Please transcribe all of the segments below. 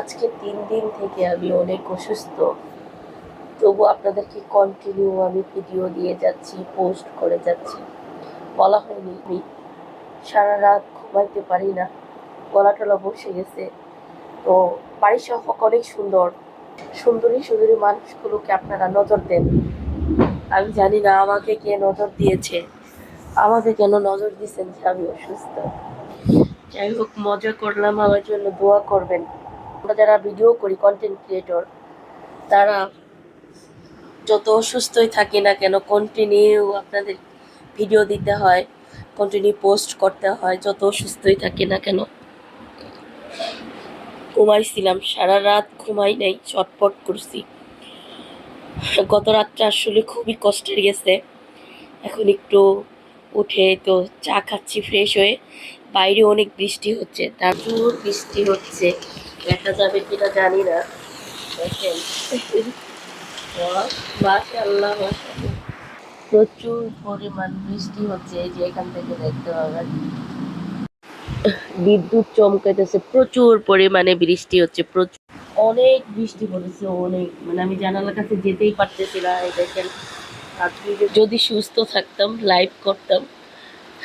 আজকে তিন দিন থেকে আমি অনেক অসুস্থ। তবু আপনাদেরকে কন্টিনিউ আমি ভিডিও দিয়ে যাচ্ছি পোস্ট করে যাচ্ছি। বলা হয়নি, আমি সারা রাত ঘুমাইতে পারি না। গলা টলা বসে গেছে। তো বাড়ির সব অনেক সুন্দর। সুন্দরী সুন্দরী মানুষগুলোকে আপনারা নজর দেন। আমি জানি না আমাকে কে নজর দিয়েছে। আমাকে কেন নজর দিয়েছেন যে আমি অসুস্থ। যাই হোক, মজা করলাম। আমার জন্য দোয়া করবেন। আমরা যারা ভিডিও করি কন্টেন্ট ক্রিয়েটর তারা যত অসুস্থই থাকি না কেন কন্টিনিউ আপনাদের ভিডিও দিতে হয় কন্টিনিউ পোস্ট করতে হয়, যত অসুস্থই থাকি না কেন। ঘুমাইছিলাম, সারা রাত ঘুমাই নাই, চটপট করছি। গত রাতটা আসলে খুবই কষ্টের গেছে। এখন একটু উঠে তো চা খাচ্ছি ফ্রেশ হয়ে। বাইরে অনেক বৃষ্টি হচ্ছে, প্রচুর বৃষ্টি হচ্ছে। দেখা যাবে কিনা জানি না। দেখেন। মাশাআল্লাহ প্রচুর পরিমাণ বৃষ্টি হচ্ছে, এই যে এখান থেকে দেখতে পাবেন। বিদ্যুৎ চমকাইতেছে, প্রচুর পরিমাণে বৃষ্টি হচ্ছে, প্রচুর। অনেক বৃষ্টি পড়েছে, অনেক। মানে আমি জানালার কাছে যেতেই পারতেছি না, এই দেখেন। যদি সুস্থ থাকতাম, লাইভ করতাম,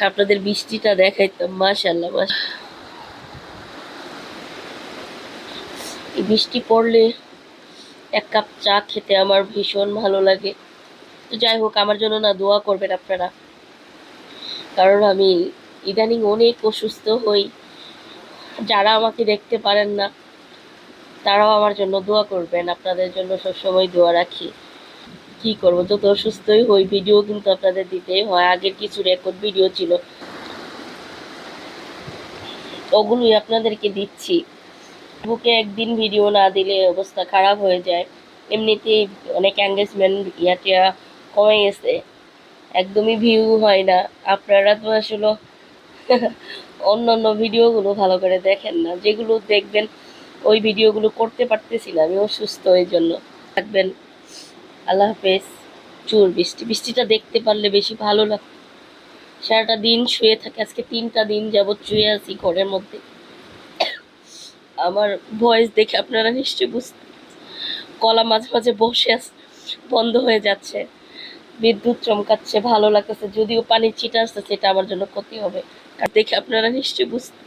আপনাদের বৃষ্টিটা দেখাইতাম মাশাল্লাহ মাস বৃষ্টি পড়লে এক কাপ চা খেতে আমার ভীষণ ভালো লাগে। তো যাই হোক, আমার জন্য না দোয়া করবেন আপনারা। কারণ আমি ইদানিং অনেক অসুস্থ হই। যারা আমাকে দেখতে পারেন না, তারাও আমার জন্য দোয়া করবেন। আপনাদের জন্য সবসময় দোয়া রাখি। কি করব? যত অসুস্থই হই ভিডিও কিন্তু আপনাদের দিতেই হয়। আগের কিছু রেকর্ড ভিডিও ছিল। ওগুলোই আপনাদেরকে দিচ্ছি। বুকে একদিন ভিডিও না দিলে অবস্থা খারাপ হয়ে যায়। এমনিতেই অনেক এঙ্গেজমেন্ট ইয়াটিয়া কমে গেছে। একদমই ভিউ হয় না। আপনারা তো আসলে অন্য অন্য ভিডিওগুলো ভালো করে দেখেন না। যেগুলো দেখবেন, ওই ভিডিওগুলো করতে পারতেছি না। আমি অসুস্থ এই জন্য। থাকবেন। আল্লাহ হাফেজ। চুর বৃষ্টি। বৃষ্টিটা দেখতে পারলে বেশি ভালো লাগ সারাটা দিন শুয়ে থাকে। আজকে তিনটা দিন যাবৎ শুয়ে আছি ঘরের মধ্যে। আমার ভয়েস দেখে আপনারা নিশ্চয়ই বুঝতে কলা মাঝে মাঝে বসে বন্ধ হয়ে যাচ্ছে। বিদ্যুৎ চমকাচ্ছে, ভালো লাগতেছে, যদিও পানির ছিটা আসছে, সেটা আমার জন্য ক্ষতি হবে। দেখে আপনারা নিশ্চয়ই বুঝতে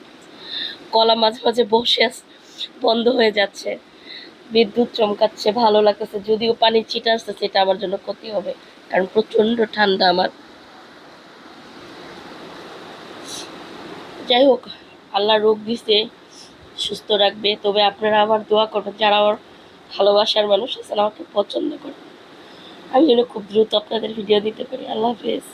কলা মাঝে মাঝে বসে বন্ধ হয়ে যাচ্ছে। বিদ্যুৎ চমকাচ্ছে, ভালো লাগতেছে, যদিও পানির ছিটা আসছে, সেটা আমার জন্য ক্ষতি হবে। কারণ প্রচণ্ড ঠান্ডা আমার। যাই হোক, আল্লাহ রোগ দিছে। সুস্থ রাখবে। তবে আপনারা আমার দোয়া করবেন, যারা আমার ভালোবাসার মানুষ আছেন, আমাকে পছন্দ করবেন। আমি যেন খুব দ্রুত আপনাদের ভিডিও দিতে পারি। আল্লাহ হাফেজ।